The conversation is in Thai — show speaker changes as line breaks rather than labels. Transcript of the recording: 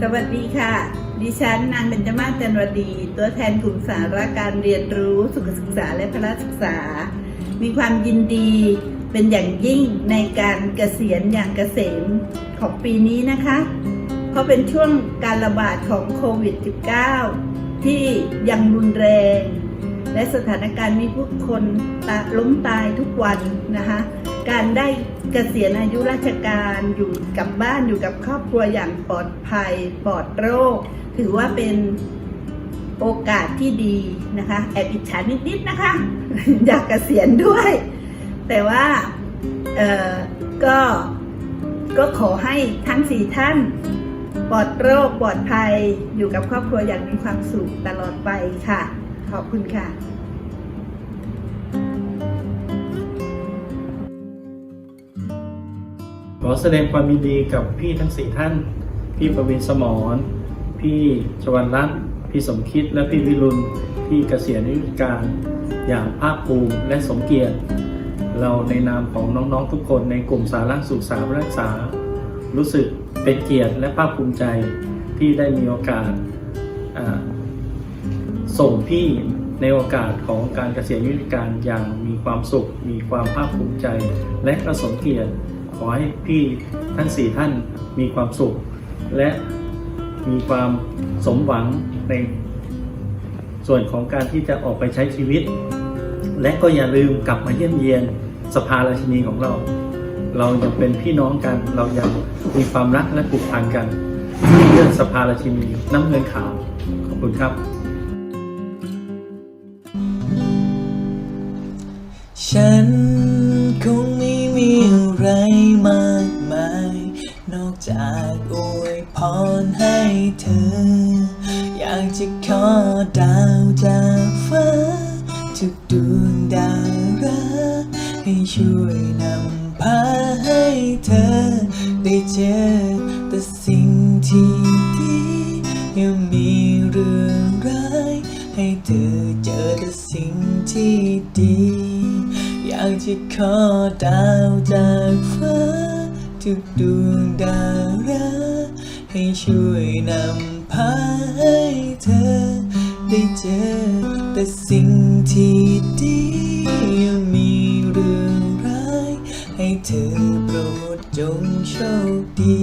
สวัสดีค่ะ ดิฉันนางเบญจมาศจันวดี ตัวแทนกลุ่มสาระการเรียนรู้สุขศึกษาและพละศึกษา มีความยินดีเป็นอย่างยิ่งในการเกษียณอย่างเกษมของปีนี้นะคะ เพราะเป็นช่วงการระบาดของโควิด -19 ที่ยังรุนแรง และสถานการณ์มีผู้คนล้มตายทุกวันนะคะ การได้เกษียณอายุราชการอยู่กับบ้านอยู่กับครอบครัวอย่างปลอดภัยปลอดโรค ถือว่าเป็นโอกาสที่ดีนะคะ แอบอิจฉานิดๆนะคะ อยากเกษียณด้วย แต่ว่าเออก็ก็ขอให้ทั้งสี่ท่านปลอดโรคปลอดภัยอยู่กับครอบครัวอย่างมีความสุขตลอดไปค่ะ ขอบคุณค่ะ
ขอแสดงความยินดีกับพี่ทั้งสี่ท่าน พี่ประวินสมรพี่ชวันรัตน์พี่สมคิดและพี่วิรุณที่เกษียณอายุราชการอย่างภาคภูมิและสมเกียรติ เราในนามของน้องๆทุกคนในกลุ่มสาระสุขสารักษา รู้สึกเป็นเกียรติและภาคภูมิใจที่ได้มีโอกาสส่งพี่ในโอกาสของการเกษียณอายุราชการอย่างมีความสุข มีความภาคภูมิใจ และก็สมเกียรติ อให้พี่ทั้งสี่ท่านมีความสุข และมีความสมหวังในส่วนของการที่จะออกไปใช้ชีวิต และก็อย่าลืมกลับมาเยี่ยมเยียนสภาราชินีของเรา เรายังเป็นพี่น้องกัน เรายังมีความรักและผูกพันกันที่เรื่องสภาราชินีน้ำเงินขาว ขอบคุณครับ
ฉัน รให้เธอ อยากจะขอดาวจากฟ้าทุกดวงดาราให้ช่วยนำพาให้เธอ ได้เจอแต่สิ่งที่ดีอย่ามีเรื่องร้ายให้เธอเจอแต่สิ่งที่ดี อยากจะขอดาวจากฟ้าทุกดวงดารา ให้ช่วยนำพาให้เธอ ได้เจอแต่สิ่งที่ดีอย่ามีเรื่องร้าย ให้เธอโปรดจงโชคดี